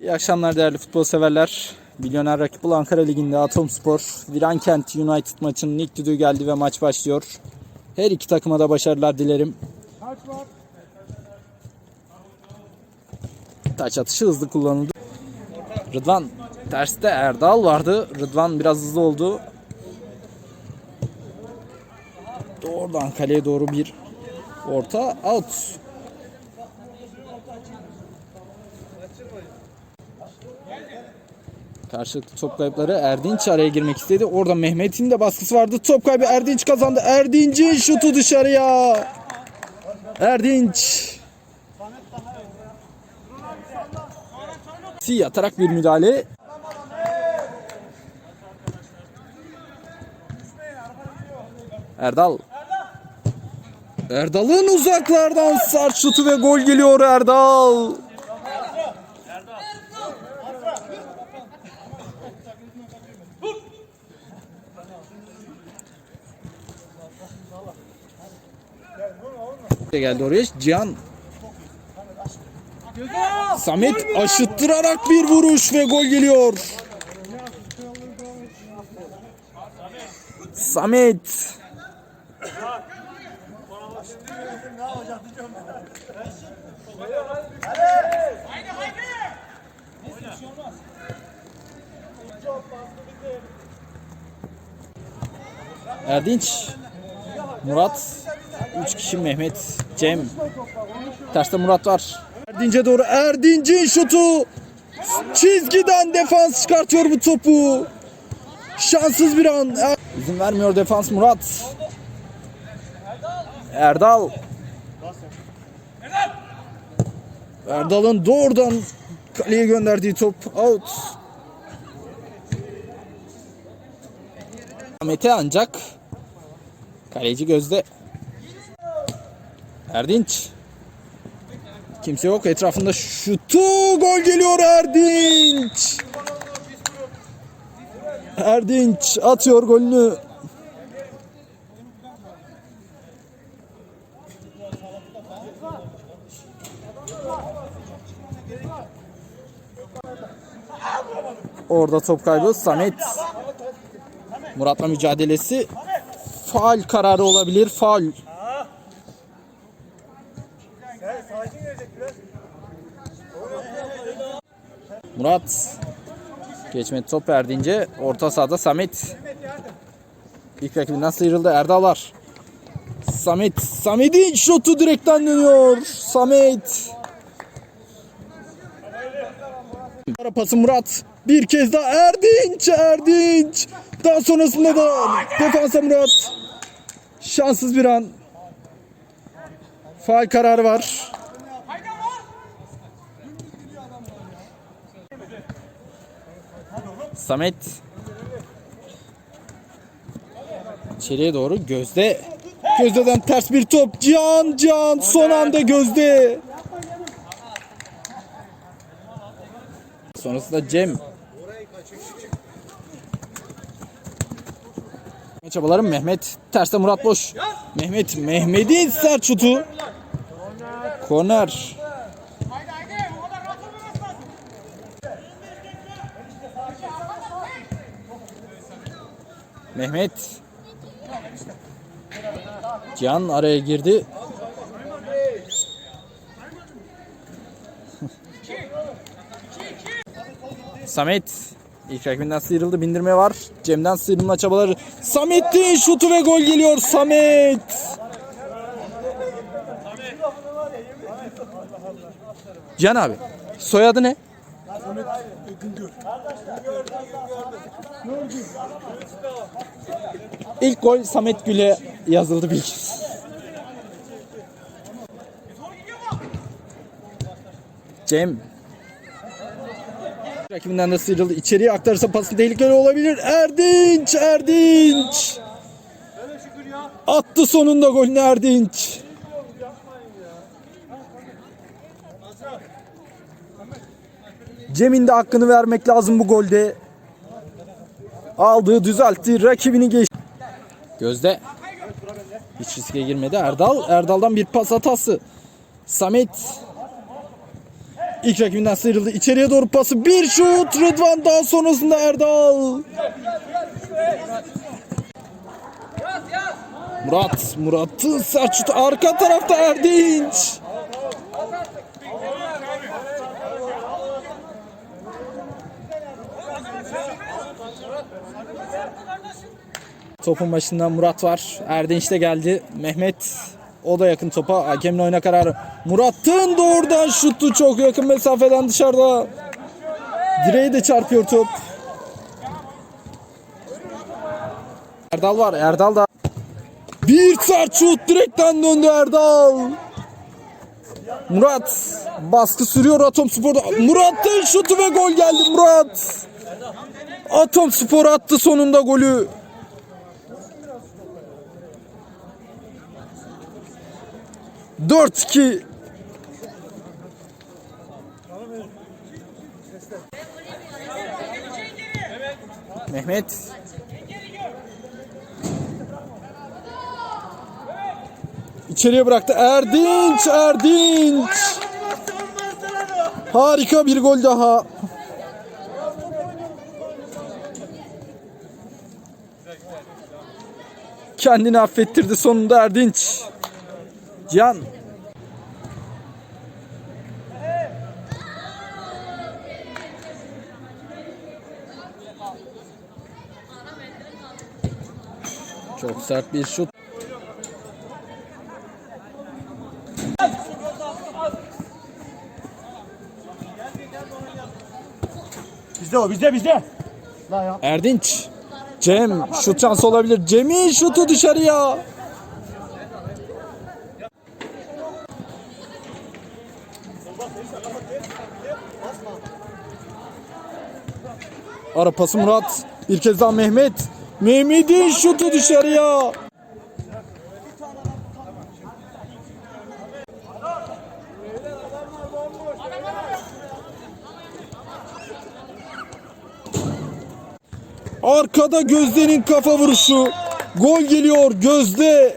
İyi akşamlar değerli futbol severler. Milyoner rakip olan Ankara Ligi'nde Atomspor, Virankent United maçının ilk düdüğü geldi ve maç başlıyor. Her iki takıma da başarılar dilerim. Taç atışı hızlı kullanıldı. Rıdvan terste Erdal vardı. Rıdvan biraz hızlı oldu. Doğrudan kaleye doğru bir orta out. Karşılıklı top kayıpları Erdinç araya girmek istedi. Orada Mehmet'in de baskısı vardı. Top kaybı Erdinç kazandı. Erdinç'in şutu dışarıya. Erdinç. Si atarak bir müdahale. Erdal. Erdal'ın uzaklardan sert şutu ve gol geliyor Erdal. Geldi oraya. Cihan Samet aşıttırarak bir vuruş ve gol geliyor. Samet Erdinç Murat 3 kişi Mehmet Cem Terste Murat var. Erdinç'e doğru Erdinç'in şutu çizgiden defans çıkartıyor bu topu. Şanssız bir an. Er- İzin vermiyor defans Murat. Erdal. Erdal'ın doğrudan kaleye gönderdiği top out. Ahmet'e ancak kaleci gözde. Erdinç. Kimse yok etrafında şutu gol geliyor Erdinç. Erdinç atıyor golünü. Orada top kaybı Samet. Murat'la mücadelesi faal kararı olabilir. Faal. Murat geçmedi top Erdinç'e orta sahada Samet. İlk rakibinden sıyrıldı Erdal var Samet Samet'in şutu direkten dönüyor. Samet. Ara pası Murat. Bir kez daha Erdinç Erdinç. Daha sonrasında da defansa Murat. Şanssız bir an. Faal kararı var Samet. İçeriye doğru Gözde. Gözde'den ters bir top. Can Can son anda Gözde. Sonrasında Cem. Çabalarım Mehmet. Terste Murat boş. Mehmet Mehmet'in sert şutu. Korner Mehmet Can araya girdi. Samet ilk rakibinden sıyrıldı. Bindirme var. Cem'den sıyrılma çabaları. Samet'in şutu ve gol geliyor. Samet. Can abi. Soyadı ne? İlk gol Samet Gül'e yazıldı bilginiz. Cem. Rakibinden de sıyrıldı. İçeriye aktarırsa pası tehlikeli olabilir. Erdinç, Erdinç. Attı sonunda golünü Erdinç. Cem'in de hakkını vermek lazım bu golde. Aldığı düzeltti. Rakibini geçti. Gözde. Hiç riske girmedi. Erdal. Erdal'dan bir pas hatası. Samet. İlk rakibinden sıyrıldı. İçeriye doğru pası. Bir şut. Rıdvan daha sonrasında Erdal. Murat. Murat'ın sert şutu. Arka tarafta Erdinç. Topun başında Murat var. Erdinç de geldi. Mehmet o da yakın topa. Hakemin oyuna kararı. Murat'ın doğrudan şutu çok yakın mesafeden dışarıda. Direğe de çarpıyor top. Erdal var. Erdal da bir sert şut direkten döndü Erdal. Murat baskı sürüyor Atom Spor'da. Murat'ın şutu ve gol geldi Murat. Atom Spor attı sonunda golü. Dört iki. Mehmet. İçeriye bıraktı. Erdinç, Erdinç. Harika bir gol daha. Kendini affettirdi sonunda Erdinç. Can. Çok sert bir şut. Bizde o bizde bizde. Erdinç. Cem şut şansı olabilir. Cem'in şutu dışarıya. Ara pası Murat. Bir kez daha Mehmet. Mehmet'in şutu dışarıya. Arkada Gözde'nin kafa vuruşu. Gol geliyor Gözde.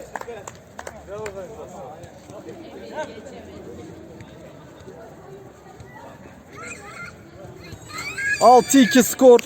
Altı iki skor.